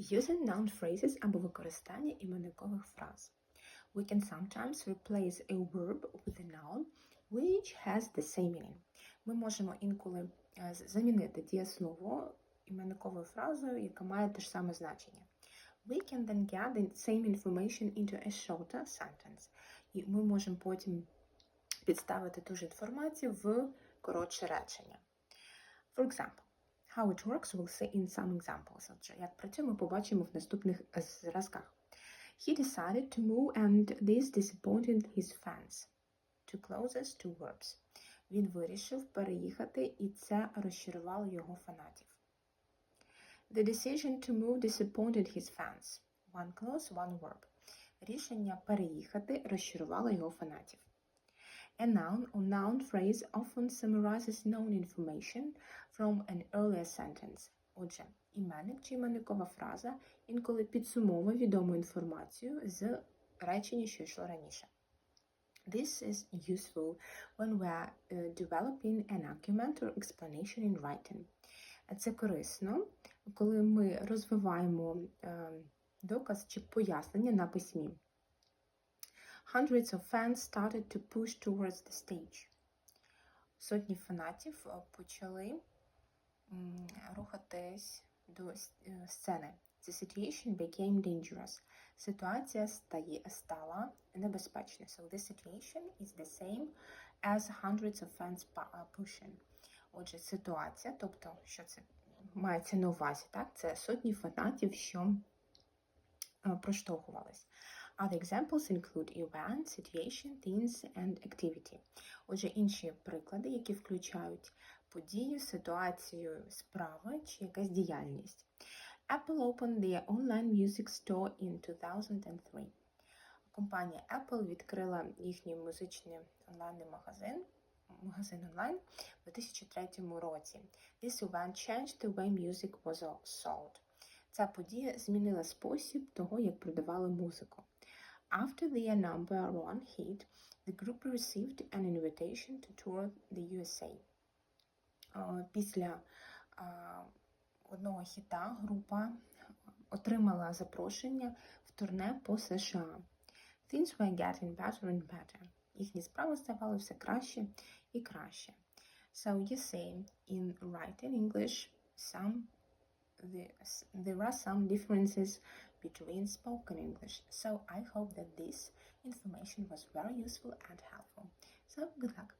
Using noun phrases або використання іменникових фраз. We can sometimes replace a verb with a noun which has the same meaning. Ми можемо інколи е, замінити дієслово іменниковою фразою, яка має те ж саме значення. We can then get the same information into a shorter sentence. І ми можемо потім підставити ту ж інформацію в коротше речення. For example, how it works we'll see in some examples. Отже, як працює, ми побачимо в наступних е, зразках. He decided to move and this disappointed his fans. To closest to verbs. Він вирішив переїхати, і це розчарувало його фанатів. The decision to move disappointed his fans. One clause, one verb. Рішення переїхати розчарувало його фанатів. A noun or noun phrase often summarizes known information from an earlier sentence. Отже, іменник чи іменникова фраза інколи підсумовує відому інформацію з речення, що йшло раніше. This is useful when we are uh, developing an argument or explanation in writing. Це корисно, коли ми розвиваємо е, доказ чи пояснення на письмі. Hundreds of fans started to push towards the stage. Сотні фанатів е, почали рухатись до е, сцени. The situation became dangerous. Ситуація стає, стала небезпечною. So this situation is the same as hundreds of fans uh, pushing. Отже, ситуація, тобто, що це мається на увазі, так? Це сотні фанатів, що е, проштовхувались. Other examples include event, situation, things and activity. Отже, інші приклади, які включають подію, ситуацію, справи чи якась діяльність. Apple opened their online music store in 2003. Компанія Apple відкрила їхній музичний онлайнний магазин, магазин онлайн у 2003 році. This event changed the way music was sold. Ця подія змінила спосіб того, як продавали музику. After their number one hit, the group received an invitation to tour the USA. Е, Після е, одного хіта група отримала запрошення в турне по США. Things were getting better and better. Їхні справи ставали все краще і краще. So you see, in writing English, some the, there are some differences between spoken English. So I hope that this information was very useful and helpful. So good luck.